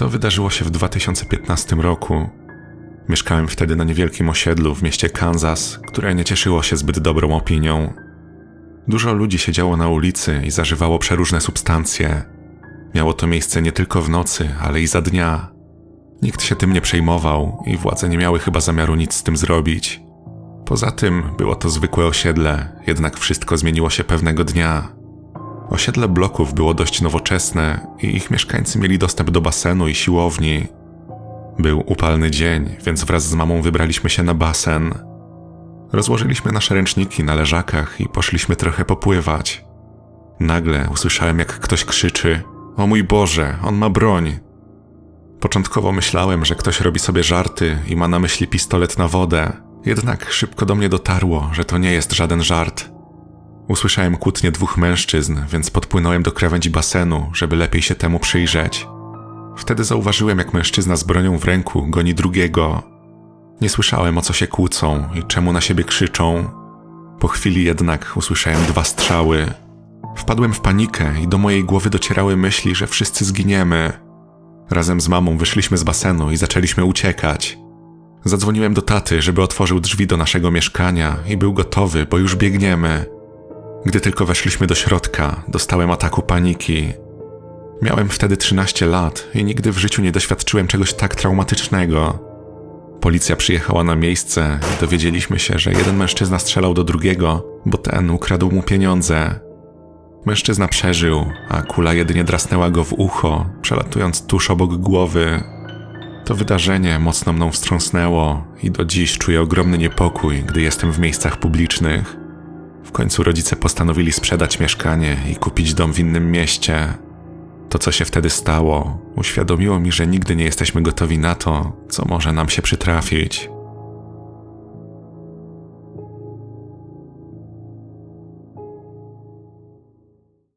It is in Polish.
To wydarzyło się w 2015 roku. Mieszkałem wtedy na niewielkim osiedlu w mieście Kansas, które nie cieszyło się zbyt dobrą opinią. Dużo ludzi siedziało na ulicy i zażywało przeróżne substancje. Miało to miejsce nie tylko w nocy, ale i za dnia. Nikt się tym nie przejmował i władze nie miały chyba zamiaru nic z tym zrobić. Poza tym było to zwykłe osiedle, jednak wszystko zmieniło się pewnego dnia. Osiedle bloków było dość nowoczesne i ich mieszkańcy mieli dostęp do basenu i siłowni. Był upalny dzień, więc wraz z mamą wybraliśmy się na basen. Rozłożyliśmy nasze ręczniki na leżakach i poszliśmy trochę popływać. Nagle usłyszałem, jak ktoś krzyczy: O mój Boże, on ma broń! Początkowo myślałem, że ktoś robi sobie żarty i ma na myśli pistolet na wodę, jednak szybko do mnie dotarło, że to nie jest żaden żart. Usłyszałem kłótnię dwóch mężczyzn, więc podpłynąłem do krawędzi basenu, żeby lepiej się temu przyjrzeć. Wtedy zauważyłem, jak mężczyzna z bronią w ręku goni drugiego. Nie słyszałem, o co się kłócą i czemu na siebie krzyczą. Po chwili jednak usłyszałem dwa strzały. Wpadłem w panikę i do mojej głowy docierały myśli, że wszyscy zginiemy. Razem z mamą wyszliśmy z basenu i zaczęliśmy uciekać. Zadzwoniłem do taty, żeby otworzył drzwi do naszego mieszkania i był gotowy, bo już biegniemy. Gdy tylko weszliśmy do środka, dostałem ataku paniki. Miałem wtedy 13 lat i nigdy w życiu nie doświadczyłem czegoś tak traumatycznego. Policja przyjechała na miejsce i dowiedzieliśmy się, że jeden mężczyzna strzelał do drugiego, bo ten ukradł mu pieniądze. Mężczyzna przeżył, a kula jedynie drasnęła go w ucho, przelatując tuż obok głowy. To wydarzenie mocno mną wstrząsnęło i do dziś czuję ogromny niepokój, gdy jestem w miejscach publicznych. W końcu rodzice postanowili sprzedać mieszkanie i kupić dom w innym mieście. To, co się wtedy stało, uświadomiło mi, że nigdy nie jesteśmy gotowi na to, co może nam się przytrafić.